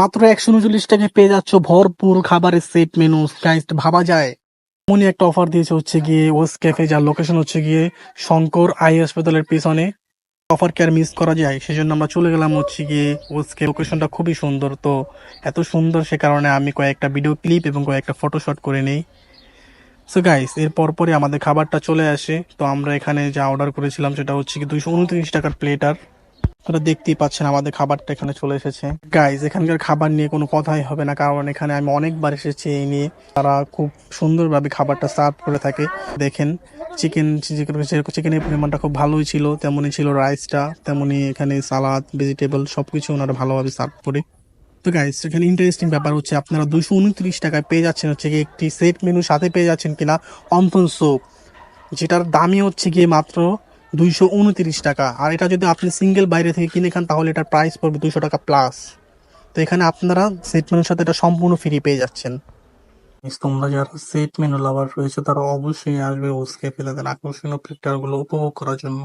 মাত্র একশো উনচল্লিশ টাকায় পেয়ে যাচ্ছ ভরপুর খাবারের সেট মেনু গাইস ভাবা যায়। এমনই একটা অফার দিয়েছে হচ্ছে গিয়ে ওস ক্যাফে যার লোকেশন হচ্ছে গিয়ে শঙ্কর আই হাসপাতালের পিছনে। অফার কি আর মিস করা যায়? সেই জন্য আমরা চলে গেলাম হচ্ছে গিয়ে ওসকে লোকেশনটা খুবই সুন্দর তো। এত সুন্দর সে কারণে আমি কয়েকটা ভিডিও ক্লিপ এবং কয়েকটা ফটো শট করে নিই। সো গাইস এর পরপরই আমাদের খাবারটা চলে আসে। তো আমরা এখানে যা অর্ডার করেছিলাম, সেটা হচ্ছে কি দুইশো উনত্রিশ টাকার প্লেটার আপনারা দেখতেই পাচ্ছেন আমাদের খাবারটা এখানে চলে এসেছে। গাইস এখানকার খাবার নিয়ে কোনো কথাই হবে না, কারণ এখানে আমি অনেকবার এসেছি এই নিয়ে। তারা খুব সুন্দরভাবে খাবারটা সার্ভ করে থাকে। দেখেন চিকেন চিকেনের পরিমাণটা খুব ভালোই ছিল। তেমনই ছিল রাইসটা তেমনই এখানে সালাদ ভেজিটেবল সব কিছু ওনারা ভালোভাবে সার্ভ করে। তো গাইস এখানে ইন্টারেস্টিং ব্যাপার হচ্ছে, আপনারা দুশো উনত্রিশ টাকায় পেয়ে যাচ্ছেন হচ্ছে গিয়ে একটি সেট মেনু সাথে পেয়ে যাচ্ছেন কিনা অন্থন সোপ যেটার দামই হচ্ছে গিয়ে মাত্র দুইশো উনতিরিশ টাকা। আর এটা যদি আপনি সিঙ্গেল বাইরে থেকে কিনে খান, তাহলে এটার প্রাইস পড়বে দুশো টাকা প্লাস তো এখানে আপনারা সেট মেনুর সাথে এটা সম্পূর্ণ ফ্রি পেয়ে যাচ্ছেন। তোমরা যারা সেট মেনু লাভার রয়েছে, তারা অবশ্যই আসবে ওসকে ফেলে দেন আকর্ষণীয় ফিল্টারগুলো উপভোগ করার জন্য।